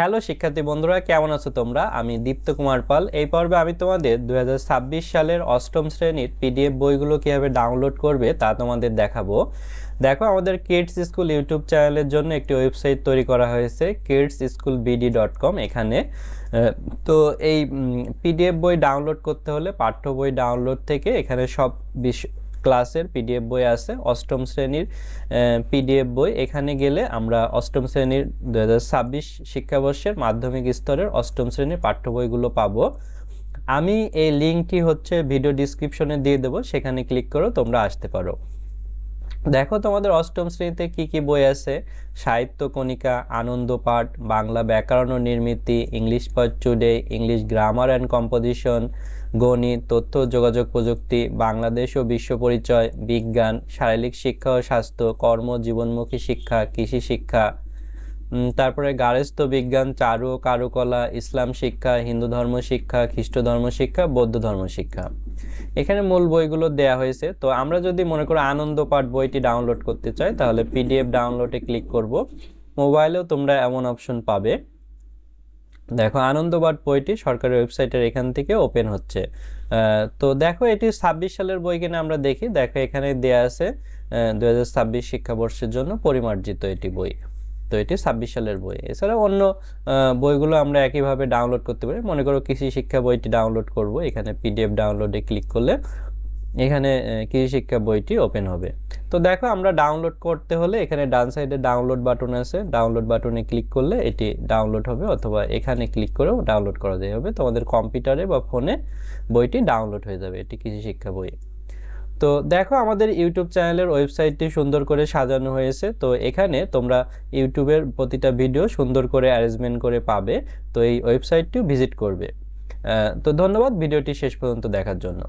Hello শিক্ষার্থী বন্ধুরা, কেমন আছো তোমরা? আমি দীপ্ত কুমার পাল। এই পর্বে আমি তোমাদের দু হাজার ছাব্বিশ সালের অষ্টম শ্রেণির পিডিএফ বইগুলো কীভাবে ডাউনলোড করবে তা তোমাদের দেখাবো। দেখো, আমাদের কিডস স্কুল ইউটিউব চ্যানেলের জন্য একটি ওয়েবসাইট তৈরি করা হয়েছে, kids school BD dot com, এখানে। তো এই পিডিএফ বই ডাউনলোড করতে হলে, পাঠ্য বই ডাউনলোড থেকে এখানে সব বিষয় ক্লাসের পিডিএফ বই আছে, অষ্টম শ্রেণির পিডিএফ বই। এখানে গেলে আমরা অষ্টম শ্রেণির দু হাজার ছাব্বিশ শিক্ষাবর্ষের মাধ্যমিক স্তরের অষ্টম শ্রেণির পাঠ্য বইগুলো পাবো। আমি এই লিঙ্কটি হচ্ছে ভিডিও ডিসক্রিপশনে দিয়ে দেবো, সেখানে ক্লিক করো, তোমরা আসতে পারো। দেখো তোমাদের অষ্টম শ্রেণীতে কি কি বই আছে? সাহিত্য কণিকা, আনন্দ পাঠ, বাংলা ব্যাকরণ ও নির্মিতি, English Path today, English grammar and composition, গণিত, তথ্য যোগাযোগ প্রযুক্তি, বাংলাদেশ ও বিশ্ব পরিচয়, বিজ্ঞান, শারীরিক শিক্ষা ও স্বাস্থ্য, কর্ম, জীবনমুখী শিক্ষা, কৃষি শিক্ষা তারপরে গার্হস্থ্য বিজ্ঞান, চারু, কারুকলা, ইসলাম শিক্ষা, হিন্দু ধর্ম শিক্ষা, খ্রিস্ট ধর্ম শিক্ষা, বৌদ্ধ ধর্ম শিক্ষা। এখানে মূল বইগুলো দেয়া হয়েছে। তো আমরা যদি মনে করো আনন্দ পাঠ বইটি ডাউনলোড করতে চাই, তাহলে পিডিএফ ডাউনলোডে ক্লিক করব। মোবাইলেও তোমরা এমন অপশন পাবে। দেখো আনন্দবাদ বইটি সরকারি ওয়েবসাইটের এখান থেকে ওপেন হচ্ছে। তো দেখো, এটি ছাব্বিশ সালের বই কিনা আমরা দেখি। দেখো, এখানে দেয়া আছে দু হাজার ছাব্বিশ শিক্ষাবর্ষের জন্য পরিমার্জিত এটি বই। তো এটি ছাব্বিশ সালের বই। এছাড়া অন্য বইগুলো আমরা একইভাবে ডাউনলোড করতে পারি। মনে করো কৃষি শিক্ষা বইটি ডাউনলোড করব, এখানে পিডিএফ ডাউনলোডে ক্লিক করলে এখানে কৃষি শিক্ষা বইটি ওপেন হবে। তো দেখো আমরা ডাউনলোড করতে হলে এখানে ডান সাইডে ডাউনলোড বাটন আছে। ডাউনলোড বাটনে ক্লিক করলে এটি ডাউনলোড হবে অথবা এখানে ক্লিক করেও ডাউনলোড করা যায় হবে। তোমাদের কম্পিউটারে বা ফোনে বইটি ডাউনলোড হয়ে যাবে। এটি কৃষি শিক্ষা বই। তো দেখো আমাদের ইউটিউব চ্যানেলের ওয়েবসাইটটি সুন্দর করে সাজানো হয়েছে। তো এখানে তোমরা ইউটিউবের প্রতিটা ভিডিও সুন্দর করে অ্যারেঞ্জমেন্ট করে পাবে। তো এই ওয়েবসাইটটিও ভিজিট করবে। তো ধন্যবাদ ভিডিওটি শেষ পর্যন্ত দেখার জন্য।